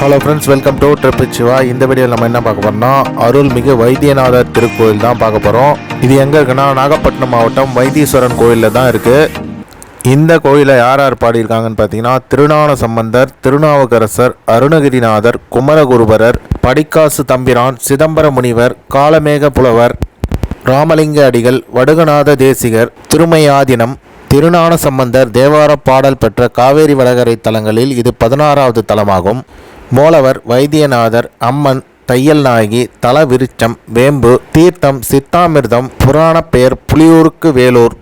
Hello friends welcome to trip Siva இந்த வீடியோவில் நம்ம என்ன பார்க்க போகிறோம்னா அருள்மிகு வைத்தியநாதர் திருக்கோயில் தான் பார்க்க போகிறோம் இது எங்கே இருக்குன்னா நாகப்பட்டினம் மாவட்டம் வைத்தீஸ்வரன் கோயிலில் தான் இருக்குது இந்த கோயிலை யார் யார் பாடியிருக்காங்கன்னு பார்த்தீங்கன்னா திருஞான சம்பந்தர் திருநாவுக்கரசர் அருணகிரிநாதர் குமரகுருபரர் படிக்காசு தம்பிரான் சிதம்பர முனிவர் காலமேக புலவர் ராமலிங்க அடிகள் வடுகநாத தேசிகர் திருமையாதினம் திருநாண சம்பந்தர் தேவார பாடல் பெற்ற காவேரி வடகரை தலங்களில் இது பதினாறாவது தலமாகும். மூலவர் வைத்தியநாதர் அம்மன் தையல் நாயகி தல விருச்சம் வேம்பு தீர்த்தம் சித்தாமிர்தம் புராணப் பெயர் புலியூருக்கு வேலூர்.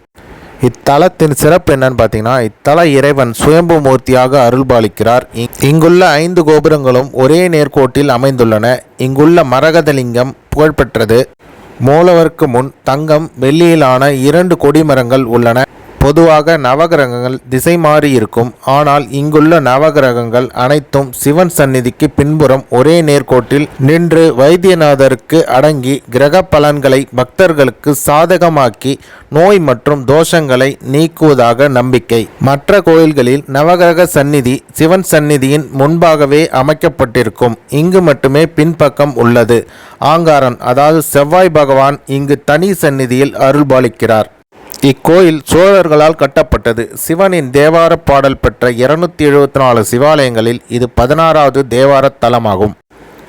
இத்தலத்தின் சிறப்பு என்னன்னு பார்த்தீங்கன்னா இத்தல இறைவன் சுயம்பு மூர்த்தியாக அருள்பாலிக்கிறார். இங்குள்ள ஐந்து கோபுரங்களும் ஒரே நேர்கோட்டில் அமைந்துள்ளன. இங்குள்ள மரகதலிங்கம் புகழ்பெற்றது. மூலவருக்கு முன் தங்கம் வெள்ளியிலான இரண்டு கொடிமரங்கள் உள்ளன. பொதுவாக நவகிரகங்கள் திசை மாறி இருக்கும். ஆனால் இங்குள்ள நவகிரகங்கள் அனைத்தும் சிவன் சந்நிதிக்கு பின்புறம் ஒரே நேர்கோட்டில் நின்று வைத்தியநாதருக்கு அடங்கி கிரக பலன்களை பக்தர்களுக்கு சாதகமாக்கி நோய் மற்றும் தோஷங்களை நீக்குவதாக நம்பிக்கை. மற்ற கோயில்களில் நவகிரக சந்நிதி சிவன் சந்நிதியின் முன்பாகவே அமைக்கப்பட்டிருக்கும். இங்கு மட்டுமே பின்பக்கம் உள்ளது. ஆங்காரன் அதாவது செவ்வாய் பகவான் இங்கு தனி சந்நிதியில் அருள்பாலிக்கிறார். இக்கோயில் சோழர்களால் கட்டப்பட்டது. சிவனின் தேவார பாடல் பெற்ற இருநூத்தி எழுபத்தி நாலு சிவாலயங்களில் இது பதினாறாவது தேவார தலமாகும்.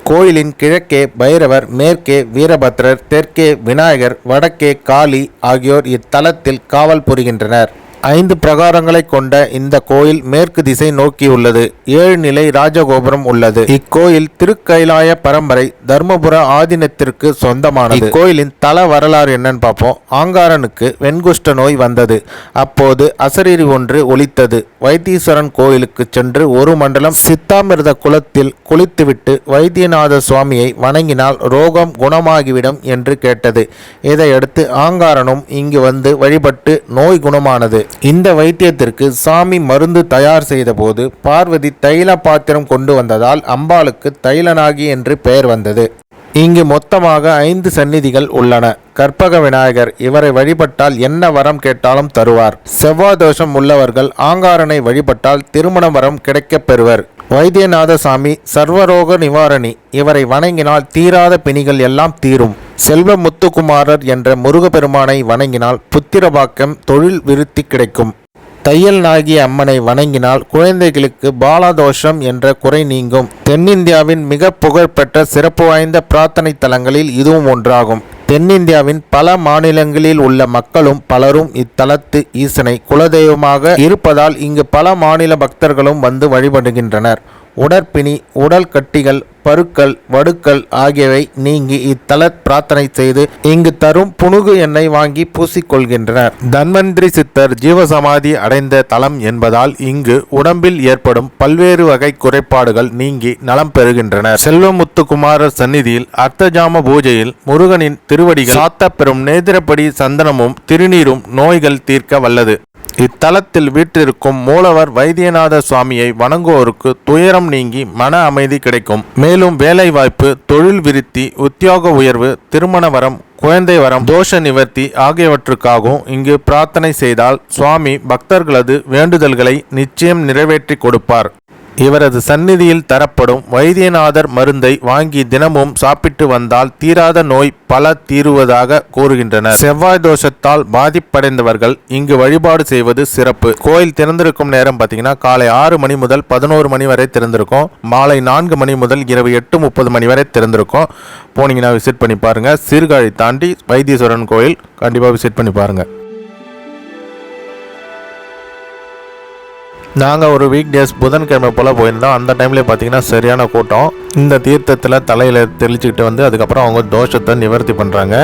கோயிலின் கிழக்கே பைரவர் மேற்கே வீரபத்ரர் தெற்கே விநாயகர் வடக்கே காளி ஆகியோர் இத்தலத்தில் காவல் புரிகின்றனர். ஐந்து பிரகாரங்களை கொண்ட இந்த கோயில் மேற்கு திசை நோக்கியுள்ளது ஏழு நிலை ராஜகோபுரம் உள்ளது. இக்கோயில் திருக்கைலாய பரம்பரை தர்மபுர ஆதீனத்திற்கு சொந்தமானது. இக்கோயிலின் தல வரலாறு என்னன்னு பார்ப்போம். ஆங்காரனுக்கு வெண்குஷ்ட நோய் வந்தது. அப்போது அசரீரி ஒன்று ஒலித்தது. வைத்தீஸ்வரன் கோயிலுக்கு சென்று ஒரு மண்டலம் சித்தாமிர்த குளத்தில் குளித்துவிட்டு வைத்தியநாத சுவாமியை வணங்கினால் ரோகம் குணமாகிவிடும் என்று கேட்டது. இதையடுத்து ஆங்காரனும் இங்கு வந்து வழிபட்டு நோய் குணமானது. இந்த வைத்தியத்திற்கு சாமி மருந்து தயார் செய்தபோது பார்வதி தைல பாத்திரம் கொண்டு வந்ததால் அம்பாளுக்கு தைலநாகி என்று பெயர் வந்தது. இங்கு மொத்தமாக ஐந்து சந்நிதிகள் உள்ளன. கற்பக விநாயகர் இவரை வழிபட்டால் என்ன வரம் கேட்டாலும் தருவார். செவ்வாய் தோஷம் உள்ளவர்கள் ஆங்காரனை வழிபட்டால் திருமண வரம் கிடைக்கப் பெறுவர். வைத்தியநாத சாமி சர்வரோக நிவாரணி இவரை வணங்கினால் தீராத பிணிகள் எல்லாம் தீரும். செல்வ முத்துக்குமாரர் என்ற முருகப்பெருமானை வணங்கினால் புத்திரபாக்கம் தொழில் விருத்தி கிடைக்கும். தையல் நாகி அம்மனை வணங்கினால் குழந்தைகளுக்கு பாலாதோஷம் என்ற குறை நீங்கும். தென்னிந்தியாவின் மிக புகழ்பெற்ற சிறப்பு வாய்ந்த பிரார்த்தனை தலங்களில் இதுவும் ஒன்றாகும். தென்னிந்தியாவின் பல மாநிலங்களில் உள்ள மக்களும் பலரும் இத்தலத்து ஈசனை குலதெய்வமாக இருப்பதால் இங்கு பல மாநில பக்தர்களும் வந்து வழிபடுகின்றனர். உடற்பிணி உடல் கட்டிகள் பருக்கள் வடுக்கள் ஆகியவை நீங்கி இத்தல பிரார்த்தனை செய்து இங்கு தரும் புனுகு எண்ணெய் வாங்கி பூசிக்கொள்கின்றனர். தன்வந்திரி சித்தர் ஜீவசமாதி அடைந்த தலம் என்பதால் இங்கு உடம்பில் ஏற்படும் பல்வேறு வகை குறைபாடுகள் நீங்கி நலம் பெறுகின்றனர். செல்வமுத்துக்குமாரர் சந்நிதியில் அர்த்தஜாம பூஜையில் முருகனின் திருவடிகள் சாத்தப்பெறும் நேதிரப்படி சந்தனமும் திருநீரும் நோய்கள் தீர்க்க வல்லது. இத்தலத்தில் வீற்றிருக்கும் மூலவர் வைத்தியநாத சுவாமியை வணங்குவோருக்கு துயரம் நீங்கி மன அமைதி கிடைக்கும். மேலும் வேலைவாய்ப்பு தொழில் விருத்தி உத்தியோக உயர்வு திருமண வரம் குழந்தை வரம் தோஷ நிவர்த்தி ஆகியவற்றுக்காகவும் இங்கு பிரார்த்தனை செய்தால் சுவாமி பக்தர்களது வேண்டுதல்களை நிச்சயம் நிறைவேற்றி கொடுப்பார். இவரது சந்நிதியில் தரப்படும் வைத்தியநாதர் மருந்தை வாங்கி தினமும் சாப்பிட்டு வந்தால் தீராத நோய் பல தீருவதாக கூறுகின்றனர். செவ்வாய் தோஷத்தால் பாதிப்படைந்தவர்கள் இங்கு வழிபாடு செய்வது சிறப்பு. கோயில் திறந்திருக்கும் நேரம் பார்த்தீங்கன்னா காலை ஆறு மணி முதல் பதினோரு மணி வரை திறந்திருக்கும். மாலை நான்கு மணி முதல் இரவு எட்டு முப்பது மணி வரை திறந்திருக்கும். போனீங்கன்னா விசிட் பண்ணி பாருங்க. சீர்காழி தாண்டி வைத்தீஸ்வரன் கோயில் கண்டிப்பாக விசிட் பண்ணி பாருங்கள் நாங்கள் ஒரு வீக் டேஸ் புதன்கிழமை போல் போயிருந்தோம். அந்த டைமில் பார்த்தீங்கன்னா சரியான கூட்டம். இந்த தீர்த்தத்தில் தலையில் தெளிச்சுக்கிட்டு வந்து அதுக்கப்புறம் அவங்க தோஷத்தை நிவர்த்தி பண்ணுறாங்க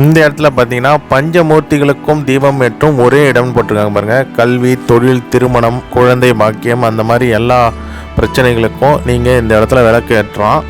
இந்த இடத்துல பார்த்தீங்கன்னா பஞ்சமூர்த்திகளுக்கும் தீபம் ஏற்றும் ஒரே இடம்னு போட்டிருக்காங்க பாருங்க. கல்வி தொழில் திருமணம் குழந்தை பாக்கியம் அந்த மாதிரி எல்லா பிரச்சனைகளுக்கும் நீங்கள் இந்த இடத்துல விளக்கு ஏற்றலாம்.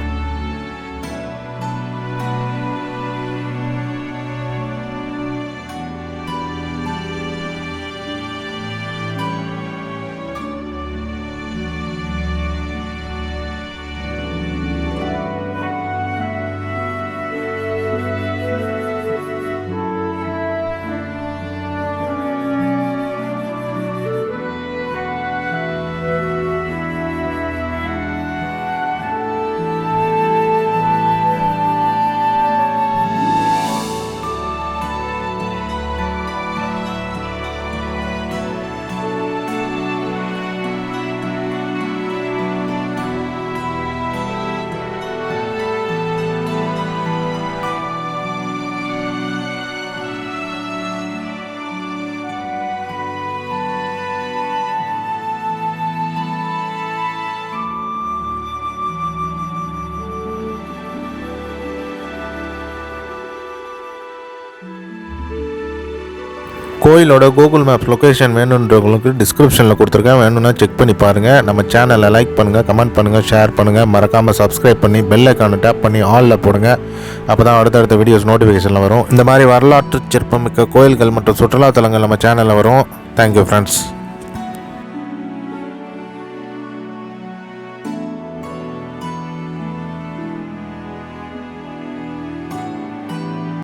கோயிலோட கூகுள் மேப் லொக்கேஷன் வேணுன்றவங்களுக்கு டிஸ்கிரிப்ஷனில் கொடுத்துருக்கேன். வேணும்னா செக் பண்ணி பாருங்கள் நம்ம சேனலை லைக் பண்ணுங்கள் கமெண்ட் பண்ணுங்கள் ஷேர் பண்ணுங்கள் மறக்காமல் சப்ஸ்கிரைப் பண்ணி பெல் ஐக்கானை டேப் பண்ணி ஆலில் போடுங்க. அப்போ தான் அடுத்தடுத்த வீடியோஸ் நோட்டிஃபிகேஷனில் வரும். இந்த மாதிரி வரலாற்று சிற்பமிக்க கோயில்கள் மற்றும் சுற்றுலாத்தலங்கள் நம்ம சேனலில் வரும். Thank you friends